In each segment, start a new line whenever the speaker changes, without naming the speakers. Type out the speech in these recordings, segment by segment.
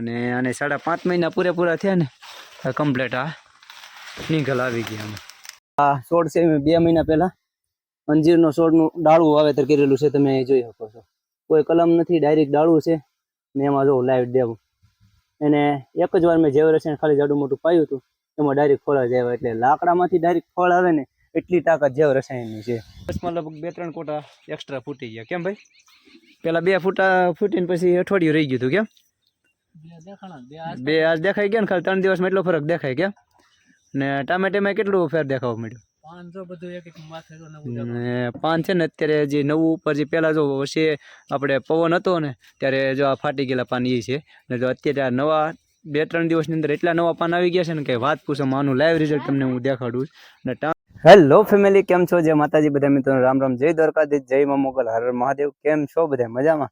અને આને સાડા પાંચ મહિના પૂરેપૂરા થયા ને કમ્પ્લેટ આ. નીકળ આવી ગયા અમે આ છોડ છે બે મહિના પહેલા અંજીરનો છોડનું ડાળું વાવેતર કરેલું છે તમે જોઈ શકો છો. કોઈ કલમ નથી ડાયરેક્ટ ડાળું છે. ને એમાં જો લાઈવ દેવું. એને એક જ વાર મેં જેવ રસાયણ ખાલી જાડું મોટું પાયું હતું. એમાં ડાયરેક્ટ ફળ જ આવ્યા એટલે લાકડામાંથી ડાયરેક્ટ ફળ આવે ને એટલી તાકાત જેવ રસાયણની છે. બસમાં લગભગ બે ત્રણ કોટા એક્સ્ટ્રા ફૂટી ગયા. કેમ ભાઈ? પેલા બે ફૂટા ફૂટીને પછી અઠવાડિયું રહી ગયું હતું કેમ? બે આજ દેખાઈ ગયા ને ખાલી ત્રણ દિવસમાં એટલો ફરક દેખાય કેમ ને ટામેટામાં કેટલું ફેર દેખાવા મળ્યું?
પાંચસો બધું એક એક માથે તો નવું
ને પાન છે ને અત્યારે જે નવું ઉપર જે પહેલાં જો વર્ષે આપણે પવન હતો ને ત્યારે જો આ ફાટી ગયેલા પાન એ છે. ને જો અત્યારે આ નવા બે ત્રણ દિવસની અંદર એટલા નવા પાન આવી ગયા છે ને કે વાત પૂછો માનું લાઈવ રિઝલ્ટ તમને હું દેખાડું છું. ને હેલો ફેમિલી કેમ છો? જય માતાજી બધા મિત્રો રામ રામ. જય દ્વારકાધીશ જય મા મોગલ. હર મહાદેવ. કેમ છો? બધા મજામાં?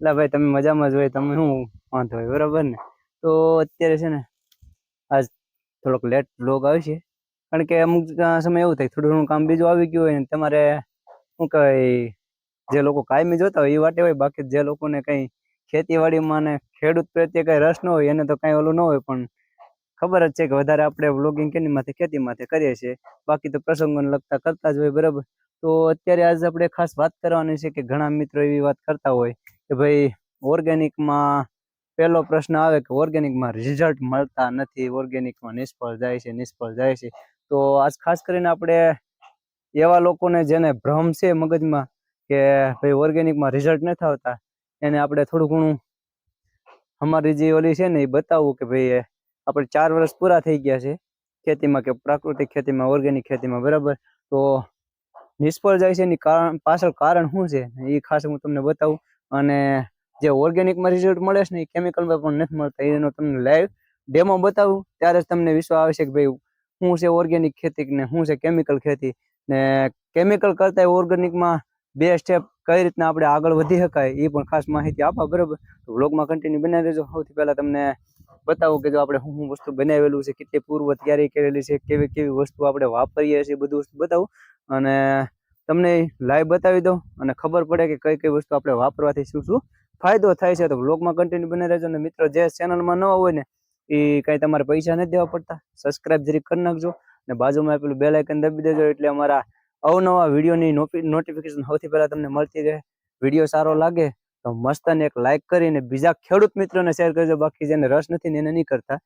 એટલે ભાઈ, તમે મજામાં જ હોય, તમે શું વાંધો હોય, બરાબર ને? તો અત્યારે છે ને, આજ થોડોક લેટ બ્લોગ આવશે કારણ કે અમુક સમય એવું થાય, થોડું ઘણું કામ બીજું આવી ગયું હોય ને, તમારે શું કહેવાય, જે લોકો કાયમી જોતા હોય, એ વાટે હોય, બાકી જે લોકોને કંઈ ખેતીવાડીમાં ને ખેડૂત પ્રત્યે કંઈ રસ ન હોય, એને તો કાંઈ ઓલું ન હોય, પણ ખબર જ છે કે વધારે આપણે વ્લોગિંગ ખેતી માથે કરીએ છીએ. બાકી તો પ્રસંગોને લગતા કરતા જ હોય, બરાબર? તો અત્યારે આજ આપણે ખાસ વાત કરવાની છે કે ઘણા મિત્રો એવી વાત કરતા હોય કે ભાઈ ઓર્ગેનિકમાં પહેલો પ્રશ્ન આવે કે ઓર્ગેનિકમાં રિઝલ્ટ મળતા નથી ઓર્ગેનિકમાં નિષ્ફળ જાય છે, નિષ્ફળ જાય છે. તો આજ ખાસ કરીને આપણે એવા લોકોને જેને ભ્રમ છે મગજમાં કે ભાઈ ઓર્ગેનિકમાં રિઝલ્ટ નથી આવતા, એને આપણે થોડું ઘણું અમારી જે ઓલી છે ને એ બતાવવું કે ભાઈ આપણે ચાર વર્ષ પૂરા થઈ ગયા છે ખેતીમાં કે પ્રાકૃતિક ખેતીમાં ઓર્ગેનિક ખેતીમાં, બરાબર? તો નિષ્ફળ જાય છે એની કારણ પાછળ કારણ શું છે? એ ખાસ હું તમને બતાવું. અને જે ઓર્ગેનિકમાં રિઝલ્ટ મળે છે ને, એ કેમિકલમાં પણ નથી મળતા. એનો તમને લાઈવ ડેમો બતાવું, ત્યારે જ તમને વિશ્વાસ આવશે કે ભાઈ શું છે ઓર્ગેનિક ખેતી ને શું છે કેમિકલ ખેતી. ને કેમિકલ કરતા ઓર્ગેનિકમાં બે સ્ટેપ કઈ રીતના આપણે આગળ વધી શકાય, એ પણ ખાસ માહિતી આપા, બરાબર? વ્લોગમાં કન્ટિન્યુ બનાવી દેજો. સૌથી પહેલા તમને બતાવું કે જો આપણે શું શું વસ્તુ બનાવેલું છે, કેટલી પૂર્વ તૈયારી કરેલી છે, કેવી કેવી વસ્તુ આપણે વાપરીએ છીએ, બધું વસ્તુ બતાવું. અને તમને લાઈવ બતાવી દઉં અને ખબર પડે કે કઈ કઈ વસ્તુ આપણે વાપરવાથી શું શું ફાયદો થાય છે. તો બ્લોગમાં કન્ટિન્યુ બને રહેજો અને મિત્રો, જે ચેનલમાં નવા હોય ને, એ કાંઈ તમારે પૈસા નથી દેવા પડતા. સબસ્ક્રાઇબ જરીક કરી નાખજો અને બાજુમાં આપેલું બેલ આઇકન દબી દેજો એટલે અમારા અવનવા વિડીયોની નોટિફિકેશન સૌથી પહેલાં તમને મળતી રહે. વીડિયો સારો લાગે તો મસ્ત એક લાઇક કરીને બીજા ખેડૂત મિત્રોને શેર કરજો. બાકી જેને રસ નથી ને એને નહીં કરતા.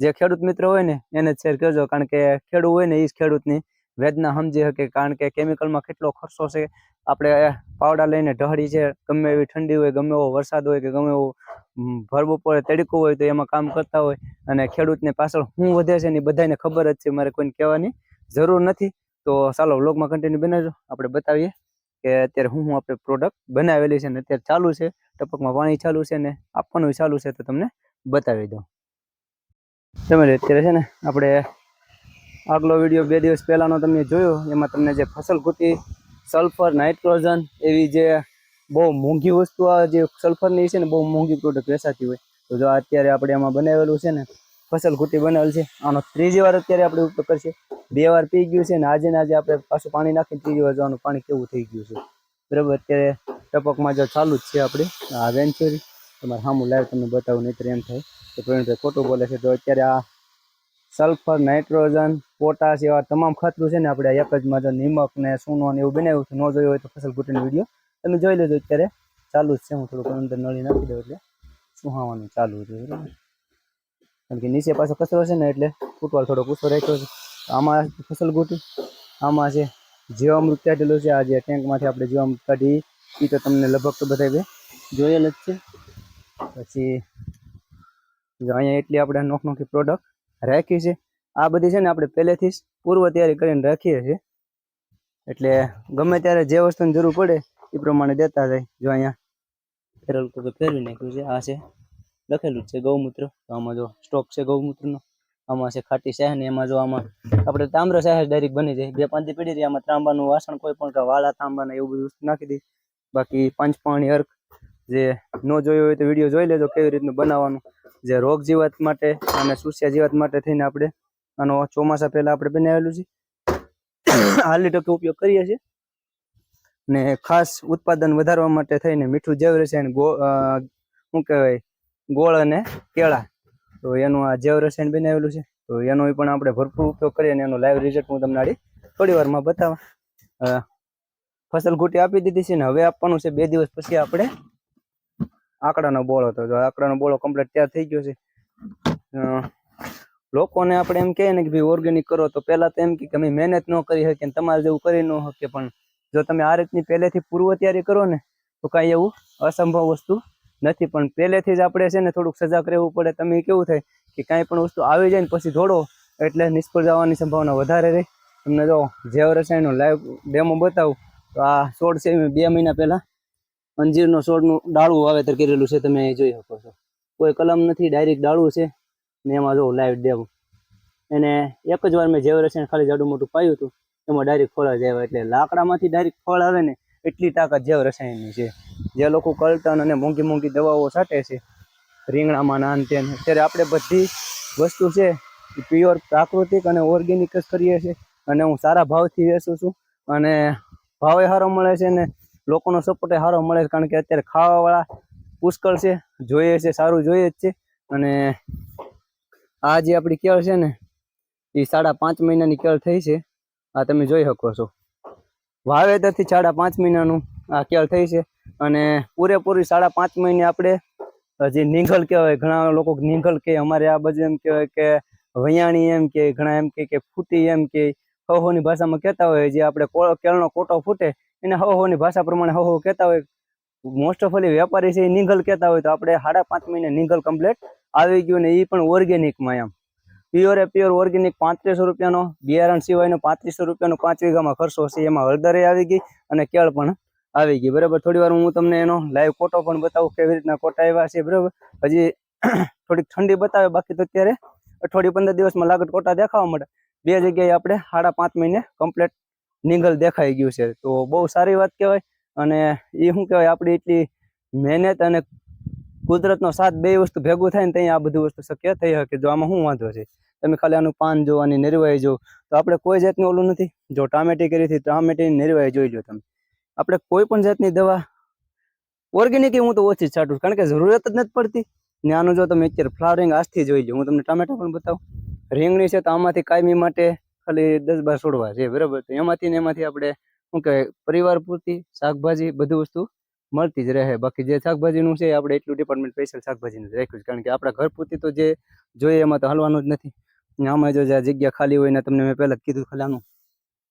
જે ખેડૂત મિત્ર હોય ને, એને જ શેર કરજો. કારણ કે ખેડૂત હોય ને, એ જ ખેડૂતની વેદના સમજી શકે કારણ કે કેમિકલમાં કેટલો ખર્ચો છે. આપણે પાવડા લઈને ઢહળી છે, ગમે એવી ઠંડી હોય, ગમે એવો વરસાદ હોય કે ગમે એવો ભર બપોરે તડકો હોય તો એમાં કામ કરતા હોય. અને ખેડૂતને પાછળ શું વધે છે ને એ બધાને ખબર જ છે, મારે કોઈને કહેવાની જરૂર નથી. તો ચાલો વ્લોગમાં કન્ટિન્યુ બનાવજો. આપણે બતાવીએ કે અત્યારે હું હું આપણે પ્રોડક્ટ બનાવેલી છે ને અત્યારે ચાલુ છે. ટપકમાં પાણી ચાલુ છે ને આપવાનું ચાલુ છે તો તમને બતાવી દઉં. તમે અત્યારે છે ને આપણે આગલો વીડિયો બે દિવસ પહેલાંનો તમે જોયો. એમાં તમને જે ફસલ ખૂટી સલ્ફર નાઇટ્રોજન એવી જે બહુ મોંઘી વસ્તુ આ જે સલ્ફરની છે ને, બહુ મોંઘી પ્રોડક્ટ વેચાતી હોય. તો જો અત્યારે આપણે એમાં બનાવેલું છે ને, ફસલ ખૂટી બનાવેલ છે. આનો ત્રીજી વાર અત્યારે આપણે ઉપયોગ કરશે. બે વાર પી ગયું છે ને, આજે ને આજે આપણે પાછું પાણી નાખીને ત્રીજી વાર જવાનું પાણી કેવું થઈ ગયું છે. બરાબર, અત્યારે ટપકમાં જો ચાલુ જ છે આપણે, આ વેન્ચુરી તમારે સામું લાઈવ તમને બતાવું નહીં એમ થાય. તો પ્રવીણભાઈ ખોટું બોલે છે. તો અત્યારે આ સલ્ફર, નાઇટ્રોજન, પોટાશ એવા તમામ ખાતરું છે ને આપણે એક જ માં જો નિમક ને સૂનો ને એવું બનાવ્યું છે, ન જોયું હોય તો ફસલ ખૂટીનો વીડિયો તમે જોઈ લેજો અત્યારે. ચાલુ જ છે, હું થોડુંક અંદર નળી નાખી દઉં એટલે સુહાવાનું ચાલુ છે બરાબર. કારણ કે નીચે પાછો કચરો છે ને એટલે ફૂટવાળ થોડોક ઓછો રાખ્યો છે. આમાં ફસલ ગોટી આમાં છે જીવામૃત કાઢેલું છે, આ જે ટેન્કમાંથી આપણે જીવામૃત કાઢી એ તો તમને લગભગ તો બધા જોયેલ જ છે. પછી અહીંયા એટલી આપણે નોખ નોખી પ્રોડક્ટ રાખી છે. આ બધી છે ને આપણે પહેલેથી જ પૂર્વ તૈયારી કરીને રાખીએ છીએ. એટલે ગમે ત્યારે જે વસ્તુની જરૂર પડે એ પ્રમાણે દેતા જાય. જો અહીંયા ફેરલ તો ફેરવી નાખ્યું છે. આ છે લખેલું છે ગૌમૂત્ર. આમાં જો સ્ટોક છે ગૌમૂત્રનો. આમાં છે ખાટી શાહ એમાં જો આમાં આપણે તામ્ર શાહ ડાયરેક્ટ બની જાય. બે પાંચ પીડી રહી આમાં તાંબાનું વાસણ કોઈ પણ વાળા તાંબાના એવું બધું નાખી દઈ બાકી પાંચ પાણી અર્ક જે ન જોયો હોય તો વીડિયો જોઈ લેજો કેવી રીતનું બનાવવાનું. જે રોગ જીવાત માટે અને સુસ્યા જીવાત માટે થઈને આપણે આનો ચોમાસા પહેલા આપણે બનાવેલું છે. હાલી ટકે ઉપયોગ કરીએ છીએ. ને ખાસ ઉત્પાદન વધારવા માટે થઈને મીઠું જેવ અને ગો શું કહેવાય, ગોળ અને કેળા. તો એનું આ જૈવ રસાયણ બનાવેલું છે. તો એનો પણ આપણે ભરપૂર ઉપયોગ કરીએ અને એનો લાઈવ રિઝલ્ટ હું તમને આડી થોડી વારમાં બતાવવા ફસલ ગુટી આપી દીધી છે ને હવે આપવાનું છે બે દિવસ પછી આપણે આંકડાનો બોળો હતો. જો આંકડાનો બોળો કમ્પ્લીટ તૈયાર થઈ ગયો છે. લોકોને આપણે એમ કહીએ ને કે ભાઈ ઓર્ગેનિક કરો તો પહેલાં તો એમ કે અમે મહેનત ન કરી શકીએ તમારે જેવું કરી ન શકીએ. પણ જો તમે આ રીતની પહેલેથી પૂર્વ તૈયારી કરો ને તો કાંઈ એવું અસંભવ વસ્તુ નથી. પણ પહેલેથી જ આપણે છે ને થોડુંક સજાગ રહેવું પડે. તમે કેવું થાય કે કાંઈ પણ વસ્તુ આવી જાય ને પછી દોડો એટલે નિષ્ફળ જવાની સંભાવના વધારે રહે. તમને જો જૈવ રસાયણનો લાઈવ ડેમો બતાવું, તો આ છોડ છે બે મહિના પહેલા અંજીરનો છોડનું ડાળું વાવેતર કરેલું છે, તમે જોઈ શકો છો. કોઈ કલમ નથી, ડાયરેક્ટ ડાળું છે. ને એમાં જો લાઈવ દેવું. એને એક જ વાર મેં જેવ રસાયણ ખાલી જાડું મોટું પાયું હતું, એમાં ડાયરેક્ટ ફળ જ આવ્યા. એટલે લાકડામાંથી ડાયરેક્ટ ફળ આવે ને, એટલી તાકાત જેવ રસાયણની છે. જે લોકો કલટન અને મોંઘી મોંઘી દવાઓ છાંટે છે, રીંગણામાં નાન તેન અત્યારે આપણે બધી વસ્તુ છે, એ પ્યોર પ્રાકૃતિક અને ઓર્ગેનિક જ કરીએ છીએ. અને હું સારા ભાવથી વેચું છું. અને ભાવે સારો મળે છે ને લોકોનો સપોર્ટ સારો મળે છે. કારણ કે અત્યારે ખાવાવાળા પુષ્કળ છે. જોઈએ છે, સારું જોઈએ જ છે. અને આ જે આપણી કેળ છે ને, એ સાડા પાંચ મહિનાની કેળ થઈ છે. આ તમે જોઈ શકો છો. વાવેતરથી સાડા પાંચ મહિનાનું આ કેળ થઈ છે. અને પૂરેપૂરી સાડા પાંચ મહિને આપણે હજી નીંગલ કહેવાય, ઘણા લોકો નીંગલ કે અમારે આ બાજુ એમ કહેવાય કે વૈયાણી એમ કે, ઘણા એમ કે ફૂટી એમ કે હવહોની ભાષામાં કહેતા હોય, જે આપણે કેળનો કોટો ફૂટે, એને હવહોની ભાષા પ્રમાણે હવહો કહેતા હોય. મોસ્ટ ઓફ ઓલી વેપારી છે, એ નીંગલ કહેતા હોય, તો આપણે સાડા પાંચ મહિને નીંગલ કમ્પ્લેટ આવી ગયું ને એ પણ ઓર્ગેનિકમાં એમ. પ્યોરે પ્યોર ઓર્ગેનિક પાંત્રીસો રૂપિયાનો, બિયારણ સિવાયનો પાંત્રીસો રૂપિયાનો પાંચ વીઘામાં ખર્ચો છે એમાં હળદરે આવી ગઈ અને કેળ પણ આવી ગઈ. બરાબર? થોડી વાર હું તમને એનો લાઈવ કોટો પણ બતાવું કેવી રીતના કોટા આવ્યા છે, બરાબર? હજી થોડીક ઠંડી બતાવે, બાકી તો અત્યારે અઠવાડિયું પંદર દિવસમાં લાગત કોટા દેખાવા મળે. બે જગ્યાએ આપણે સાડા પાંચ મહિને કમ્પ્લેટ નીંગલ દેખાઈ ગયું છે. તો બહુ સારી વાત કહેવાય અને એ શું કહેવાય, આપણી એટલી મહેનત અને કુદરતનો સાથ બે વસ્તુ ભેગું થાય ને ત્યાં આ બધી વસ્તુ શક્ય થઈ શકે. જો આમાં શું વાંધો છે? તમે ખાલી આનું પાન જો આની નિર્વાહી જો. તો આપણે કોઈ જાતનું ઓલું નથી. જો ટામેટી કરી હતી, ટામેટીની નિર્વાહી જોઈ લો તમે. આપણે કોઈ પણ જાતની દવા ઓર્ગેનિક હું તો ઓછી જ છાંટું. કારણ કે જરૂરત જ નથી પડતી. ને આનું જો તમે અત્યારે ફ્લાવરિંગ આજથી જોઈ લો. હું તમને ટામેટા પણ બતાવું. રીંગણી છે તો આમાંથી કાયમી માટે ખાલી દસ બાર છોડવા છે, બરાબર? તો એમાંથી ને એમાંથી આપણે શું કહેવાય, પરિવાર પૂરતી શાકભાજી બધું વસ્તુ મળતી જ રહે. બાકી જે શાકભાજીનું છે આપણે એટલું ડિપાર્ટમેન્ટ સ્પેશિયલ શાકભાજીનું રાખ્યું છે. કારણ કે આપણા ઘર પૂરતી તો જે જોઈએ એમાં તો હલવાનું જ નથી. આમાં જો જ્યાં જગ્યા ખાલી હોય ને તમને મેં પહેલાં કીધું ખલાનું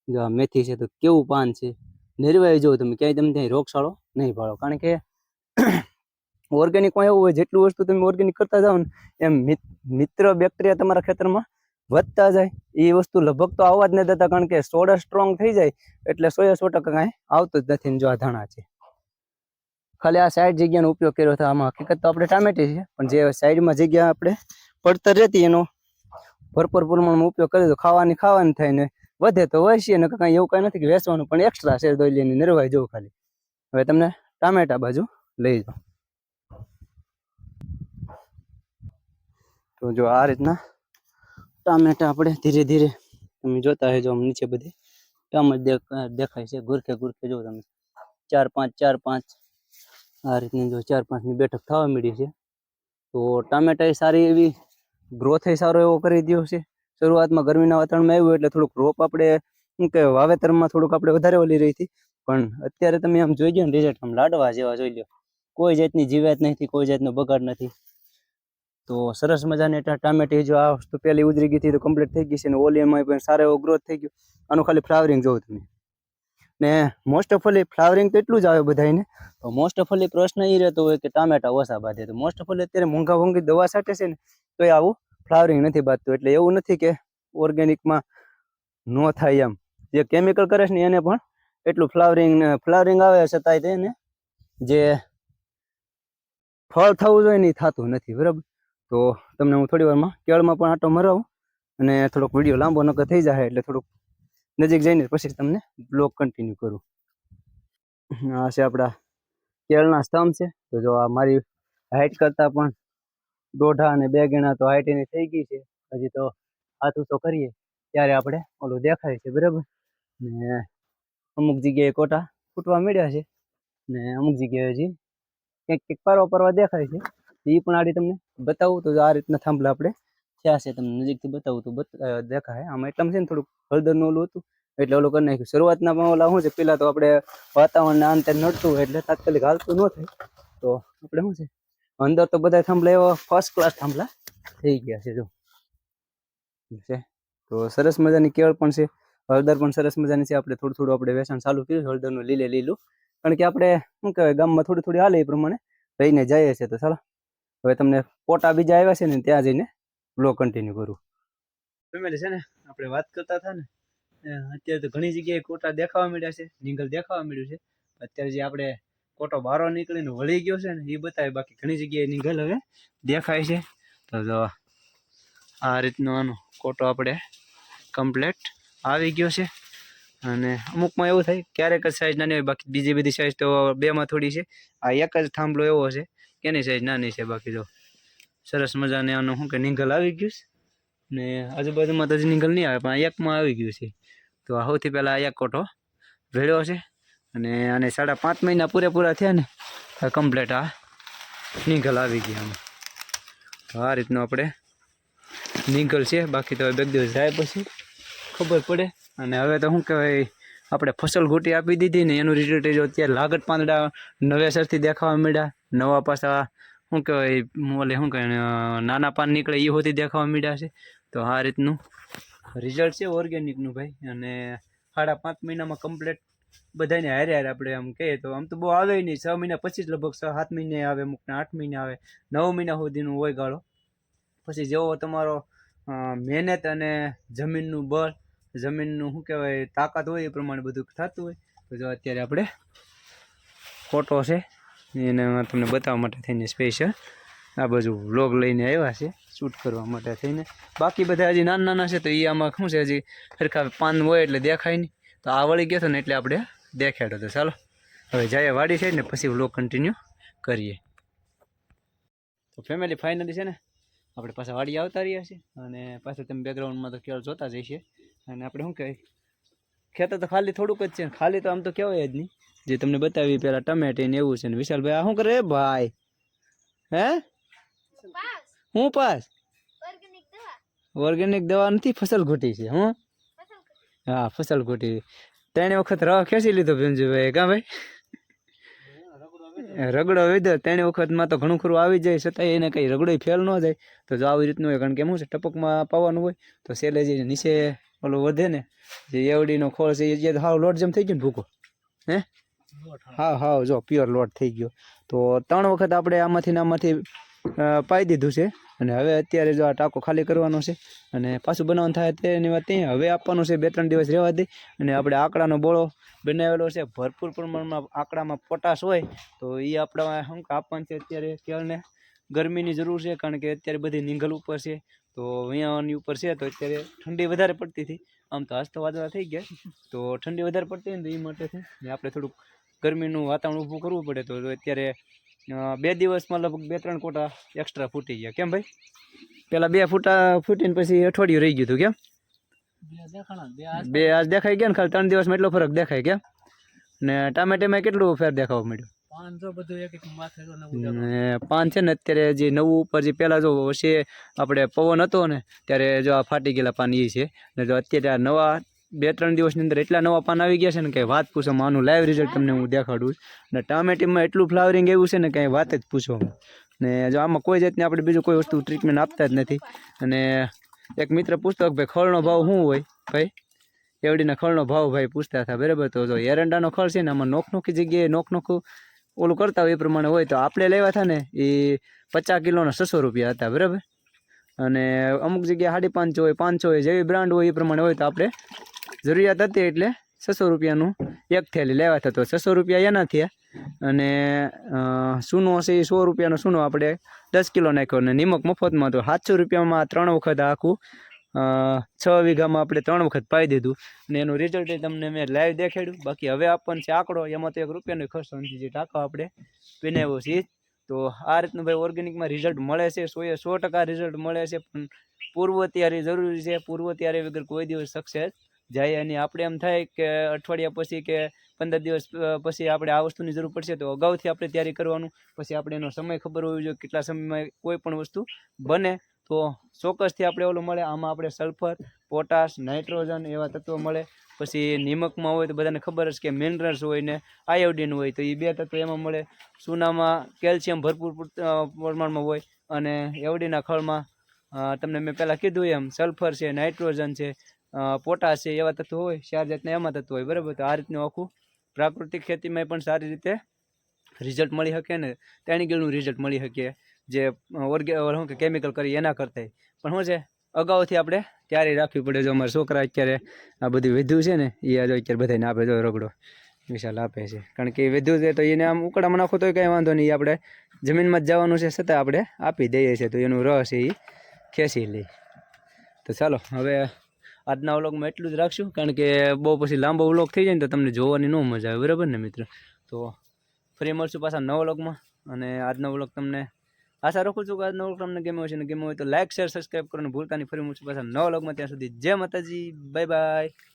જો આ મેથી છે તો કેવું પાન છે? નિર્વાહી જો તમે, ક્યાંય તમે ત્યાં રોગશાળો નહીં ભાળો કારણ કે ઓર્ગેનિકમાં એવું હોય, જેટલું વસ્તુ તમે ઓર્ગેનિક કરતા જાઓ ને, એમ મિત્ર બેક્ટેરિયા તમારા ખેતરમાં વધતા જાય. એ વસ્તુ લગભગ તો આવવા જ નથી દેતા, કારણ કે સોડા સ્ટ્રોંગ થઈ જાય, એટલે સો એ સો ટકા કાંઈ આવતું જ નથી જો આ ધાણા છે. ખાલી આ સાઈડ જગ્યાનો ઉપયોગ કર્યો હતો, આમાં હકીકત તો આપણે ટામેટી છે, પણ જે સાઈડમાં જગ્યા આપણે પડતર રહેતી એનો ભરપૂર પ્રમાણમાં ઉપયોગ કર્યો તો ખાવાની ખાવાની થાય ને વધે તો વહેંચીએ ને કાંઈ એવું કાંઈ નથી કે વેચવાનું, પણ એક્સ્ટ્રા છે લઈને નિર્વાહ જવું ખાલી. હવે તમને ટામેટા બાજુ લઈ જાઓ. તો જો આ રીતના ટામેટા આપણે ધીરે ધીરે તમે જોતા હોય જો આમ નીચે બધી. ટામેટ દેખ- દેખાય છે, ગુરખે ગુરખે જો તમે. ચાર પાંચ ચાર પાંચ. આ રીતની જો ચાર પાંચની બેઠક થવા મળી છે. તો ટામેટા સારી એવી ગ્રોથ સારો એવો કરી દ્યો છે. શરૂઆતમાં ગરમીના વાતાવરણમાં આવ્યું એટલે થોડુંક રોપ આપણે શું કે વાવેતરમાં થોડુંક આપણે વધારે ઓલી રહી હતી. પણ અત્યારે તમે આમ જોઈ ગયો ને રિઝલ્ટ આમ લાડવા જેવા જોઈ લો કોઈ જાતની જીવાત નથી, કોઈ જાતનો બગાડ નથી. તો સરસ મજાની ટામેટી જો આ વસ્તુ પહેલી ઉતરી ગઈ હતી તો કમ્પ્લીટ થઈ ગઈ છે અને ઓલિયનમાં પણ સારો એવો ગ્રોથ થઈ ગયો. આનું ખાલી ફ્લાવરિંગ જોવું તમે. ને મોસ્ટ ઓફ ઓલી ફ્લાવરિંગ તો એટલું જ આવે બધાને તો મોસ્ટ ઓફ ઓલી પ્રશ્ન એ રહેતો હોય કે ટામેટા ઓછા બાંધે. તો મોસ્ટ ઓફ ઓલી અત્યારે મોંઘા મોંઘી દવા છાંટે છે ને, તો એ આવું ફ્લાવરિંગ નથી બાંધતું. એટલે એવું નથી કે ઓર્ગેનિકમાં ન થાય એમ. જે કેમિકલ કરે છે ને એને પણ એટલું ફ્લાવરિંગ ફ્લાવરિંગ આવે છતાંય તેને જે ફળ થવું જોઈએ ને થતું નથી. બરાબર? તો તમને હું થોડી વારમાં કેળમાં પણ આટો મરાવું અને થોડોક વીડિયો લાંબો નકર થઈ જાય એટલે થોડુંક નજીક જઈને પછી તમને બ્લોગ કન્ટિન્યુ કરું. આ છે આપણા કેળના સ્તંભ છે. તો જો આ મારી હાઈટ કરતાં પણ દોઢા અને બે ગણા તો હાઈટ એની થઈ ગઈ છે. હજી તો હાથું તો કરીએ ત્યારે આપણે ઓલું દેખાય છે, બરાબર? ને અમુક જગ્યાએ કોટા ફૂટવા મળ્યા છે ને અમુક જગ્યાએ હજી કંઈક કંઈક પરવા પરવા દેખાય છે. એ પણ આડી તમને બતાવું, તો આ રીતના થાંભલા આપણે થયા છે તમને નજીકથી બતાવું, તો દેખાય. આમાં એટલામાં છે ને થોડુંક હળદરનું ઓલું હતું, એટલે ઓલું કરી નાખ્યું. શરૂઆતના ઓલા શું છે? પેલા તો આપણે વાતાવરણ અંતે નડતું એટલે તાત્કાલિક હાલતું ન થાય. તો આપણે શું છે? અંદર તો બધા થાંભલા એવા ફર્સ્ટ ક્લાસ થાંભલા થઈ ગયા છે, જો. છે? તો સરસ મજાની કેળ પણ છે. હળદર પણ સરસ મજાની છે. આપણે થોડું થોડું આપણે વેચાણ ચાલુ કર્યું હળદરનું લીલે લીલું. કારણ કે આપણે, શું કહેવાય, ગામમાં થોડી થોડી હાલે એ પ્રમાણે રહીને જઈએ છીએ તો ચાલો. હવે તમને ફોટા બીજા આવ્યા છે ને ત્યાં જઈને બ્લોગ કન્ટિન્યુ કરું. ફેમિલી છે ને, આપણે વાત કરતા હતા ને અત્યારે તો ઘણી જગ્યાએ કોટા દેખાવા મળ્યા છે, નિંગલ દેખાવા મળ્યું છે. અત્યારે જે આપણે કોટો બારો નીકળીને વળી ગયો છે ને, એ બતાવે બાકી ઘણી જગ્યાએ નિંગલ હવે દેખાય છે. તો જો, આ રીતનો આનો કોટો આપણે કમ્પ્લેટ આવી ગયો છે. અને અમુકમાં એવું થાય, ક્યારેક જ સાઈઝ નાની હોય, બાકી બીજી બધી સાઈઝ તો બેમાં થોડી છે. આ એક જ થાંભલો એવો છે. કે એની સાઈઝ નાની છે બાકી જો સરસ મજાને આનું શું કે નિંગલ આવી ગયું છે? ને આજુબાજુમાં તો હજી નિંગલ નહીં આવે, પણ એકમાં આવી ગયું છે. તો આ સૌથી પહેલાં એક કોટો ભેળ્યો છે અને આને સાડા પાંચ મહિના પૂરેપૂરા થયા ને કમ્પ્લેટ આ નિંગલ આવી ગયા આમ. તો આ રીતનું આપણે નિંગલ છે, બાકી તો બે દિવસ જાય પછી, ખબર પડે. અને હવે તો શું કહેવાય, આપણે ફસલ ઘૂંટી આપી દીધી ને એનું રિઝલ્ટ જો અત્યારે લાગત પાંદડા નવેસરથી દેખાવા મળ્યા. નવા પાછા શું કહેવાય ઓલે શું અ, નાના પાન નીકળે એ હોતી દેખાવા મીડ્યા છે. તો આ રીતનું રિઝલ્ટ છે ઓર્ગેનિકનું ભાઈ. અને સાડા પાંચ મહિનામાં કમ્પ્લેટ બધાને હારે હારે આપણે આમ કહીએ તો આમ તો બહુ આવે નહીં. છ મહિના પછી જ લગભગ છ સાત મહિને આવે અમુકને આઠ મહિને આવે. નવ મહિના સુધીનું હોય ગાળો. પછી જેવો તમારો મહેનત અને જમીનનું બળ જમીનનું શું કહેવાય તાકાત હોય એ પ્રમાણે બધું થતું હોય. તો જો અત્યારે આપણે ફોટો છે. એને તમને બતાવવા માટે થઈને સ્પેશિયલ આ બાજુ વ્લોગ લઈને આવ્યા છે શૂટ કરવા માટે થઈને. બાકી બધા હજી નાના નાના છે તો એ આમાં શું છે, હજી સરખા પાન હોય એટલે દેખાય નહીં. તો આ વળી ગયો હતો ને એટલે આપણે દેખાડ્યો તો ચાલો. હવે જાય વાડી છે ને પછી વ્લોગ કન્ટિન્યુ કરીએ. તો ફેમિલી ફાઇનલી છે ને, આપણે પાછા વાડી આવતા રહ્યા છીએ અને પાછા તમે બેકગ્રાઉન્ડમાં તો કેળ જોતા જઈએ અને આપણે શું કહેવાય? ખેતર તો ખાલી થોડુંક જ છે, ખાલી તો આમ તો કહેવાય જ નહીં. જે તમને બતાવી પેલા ટમેટી ને એવું છે ને વિશાલભાઈ આ શું કરે? ભાઈ. હે? હું પાસ?
ઓર્ગેનિક દવા.
નથી ફસલ ઘૂટી છે હું. હા ફસલ ઘૂટી. ત્રણે વખત રવા ખેંચી લીધો ભીમજીભાઈ કા ભાઈ? રગડો વીધો ત્રણે વખતમાં તો ઘણું ખરું આવી જાય છતાંય એને કંઈ રગડો ફેલ ન જાય. તો જો આવી રીતનું હોય કારણ કે શું છે ટપકમાં પાવાનું હોય તો સેલે જે નીચે ઓલું વધે ને જે એવડીનો ખોળ છે એ જે હાવ લોટ જેમ થઈ ગયો ને ભૂકો. હે? હા. હા જો પ્યોર લોટ થઈ ગયો. તો ત્રણ વખત આપણે આમાંથી આમાંથી પાઈ દીધું છે. અને હવે અત્યારે જો આ ટાંકો ખાલી કરવાનો છે અને પાછું બનાવવાનું થાય તેની વાત ત્યાં. હવે આપવાનું છે બે ત્રણ દિવસ રહેવા દે. અને આપણે આંકડાનો બોળો બનાવેલો છે. ભરપૂર પ્રમાણમાં આંકડામાં પોટાશ હોય તો એ આપણા શું આપવાની છે અત્યારે કેળને ગરમીની જરૂર છે કારણ કે અત્યારે બધી નીંગલ ઉપર છે. તો અહીંયાની ઉપર છે તો અત્યારે ઠંડી વધારે પડતી હતી. આમ તો આજ તો વાદળા થઈ ગયા. તો ઠંડી વધારે પડતી હોય ને તો એ માટે આપણે થોડુંક ગરમીનું વાતાવરણ ઊભું કરવું પડે તો અત્યારે બે દિવસમાં લગભગ બે ત્રણ કોટા એક્સ્ટ્રા ફૂટી ગયા. કેમ ભાઈ? પેલા બે ફૂટા ફૂટીને પછી અઠવાડિયું રહી ગયું હતું કેમ?
બે આજ
દેખાઈ ગયા ને ખાલી ત્રણ દિવસમાં એટલો ફરક દેખાય કેમ? ને ટામેટામાં કેટલું ફેર દેખાવા મળ્યું? પાન છે ને અત્યારે જે નવું ઉપર જે પહેલાં જો વચ્ચે આપણે પવન હતો ને ત્યારે જો આ ફાટી ગયેલા પાન એ છે. ને જો અત્યારે આ નવા બે ત્રણ દિવસની અંદર એટલા નવા પાન આવી ગયા છે ને કે વાત પૂછો આનું લાઈવ રિઝલ્ટ તમને હું દેખાડું અને ટામેટીમાં એટલું ફ્લાવરિંગ આવ્યું છે ને કંઈ વાત જ પૂછો ને જો આમાં કોઈ જાતની આપણે બીજું કોઈ વસ્તુ ટ્રીટમેન્ટ આપતા જ નથી. અને એક મિત્ર પૂછતો કે ભાઈ, ખળનો ભાવ શું હોય ભાઈ? એવડીના ખળનો ભાવ ભાઈ પૂછતા હતા, બરાબર? તો જો એરંડાનો ખળ છે ને, આમાં નોખનોખી જગ્યાએ નોખનોખું ઓલું કરતા હોય એ પ્રમાણે હોય. તો આપણે લેવા હતા ને, એ પચાસ કિલોના છસો રૂપિયા હતા, બરાબર? અને અમુક જગ્યાએ સાડી પાંચસો હોય પાંચસો હોય જેવી બ્રાન્ડ હોય એ પ્રમાણે હોય તો આપણે જરૂરિયાત હતી એટલે છસો રૂપિયાનું એક થેલી લેવા થતો. છસો રૂપિયા એના થયા. અને સૂનો હશે એ સો રૂપિયાનો સૂનો આપણે દસ કિલો નાખ્યો અને નિમક મફતમાં તો સાતસો રૂપિયામાં ત્રણ વખત આખું છ વીઘામાં આપણે ત્રણ વખત પાઈ દીધું. અને એનું રિઝલ્ટ તમને મેં લાઈવ દેખાડ્યું. બાકી હવે આપણને છે આંકડો, એમાં તો એક રૂપિયાનો ખર્ચો નથી. જે ટાંકો આપણે બનાવ્યો છે તો આ રીતનું ભાઈ ઓર્ગેનિકમાં રિઝલ્ટ મળે છે. સોએ સો ટકા રિઝલ્ટ મળે છે. પણ પૂર્વ તૈયારી જરૂરી છે. પૂર્વ તૈયારી વગર કોઈ દિવસ સક્સેસ જાય અને આપણે એમ થાય કે અઠવાડિયા પછી કે પંદર દિવસ પછી આપણે આ વસ્તુની જરૂર પડશે તો અગાઉથી આપણે તૈયારી કરવાનું, પછી આપણે એનો સમય ખબર હોવી જોઈએ કેટલા સમયમાં કોઈ પણ વસ્તુ બને. તો ચોક્કસથી આપણે ઓલું મળે, આમાં આપણે સલ્ફર, પોટાશ, નાઇટ્રોજન એવા તત્વો મળે. પછી નિમકમાં હોય તો બધાને ખબર જ કે મિનરલ્સ હોય ને આયોડિન હોય, તો એ બે તત્વો એમાં મળે. ચૂનામાં કેલ્શિયમ ભરપૂર પૂર- પ્રમાણમાં હોય અને એવડીના ખળમાં તમને મેં પહેલાં કીધું એમ, સલ્ફર છે, નાઇટ્રોજન છે પોટાશ છે, એવા તત્વો હોય, ચાર જાતના એમાં તત્વો હોય, બરાબર? તો આ રીતનું આખું પ્રાકૃતિક ખેતીમાં પણ સારી રીતે રિઝલ્ટ મળી શકે ને તેની ગીળનું રિઝલ્ટ મળી શકે, જે ઓર્ગે શું કે કેમિકલ કરી, એના કરતા પણ શું છે, અગાઉથી આપણે તૈયારી રાખવી પડે, જો અમારા છોકરા અત્યારે આ બધું વધ્યું છે ને એ આજે અત્યારે બધાને આપે જો રગડો, વિશાલ આપે છે. કારણ કે એ વધ્યું છે, તો એને આમ ઉકળામાં નાખો તો કંઈ વાંધો નહીં, આપણે જમીનમાં જ જવાનું છે, છતાં આપણે આપી દઈએ છીએ, તો એનું રસ એ ખેંચી લે. તો ચાલો, હવે આજના વ્લોગમાં એટલું જ રાખશું, કારણ કે બહુ પછી લાંબો વ્લોગ થઈ જાય ને તો તમને જોવાની ન મજા આવે, બરાબર ને મિત્ર? તો ફરી મળશું પાછા નવા વ્લોગમાં અને આજનો વ્લોગ તમને આશા રાખું છું કે આજનો વ્લોગ તમને ગમ્યો છે ને ગમ્યો હોય તો લાઇક શેર સબસ્ક્રાઈબ કરવાનું ભૂલતા નહીં. ફરી મળશું પાછા નવા વ્લોગમાં ત્યાં સુધી જય માતાજી બાય બાય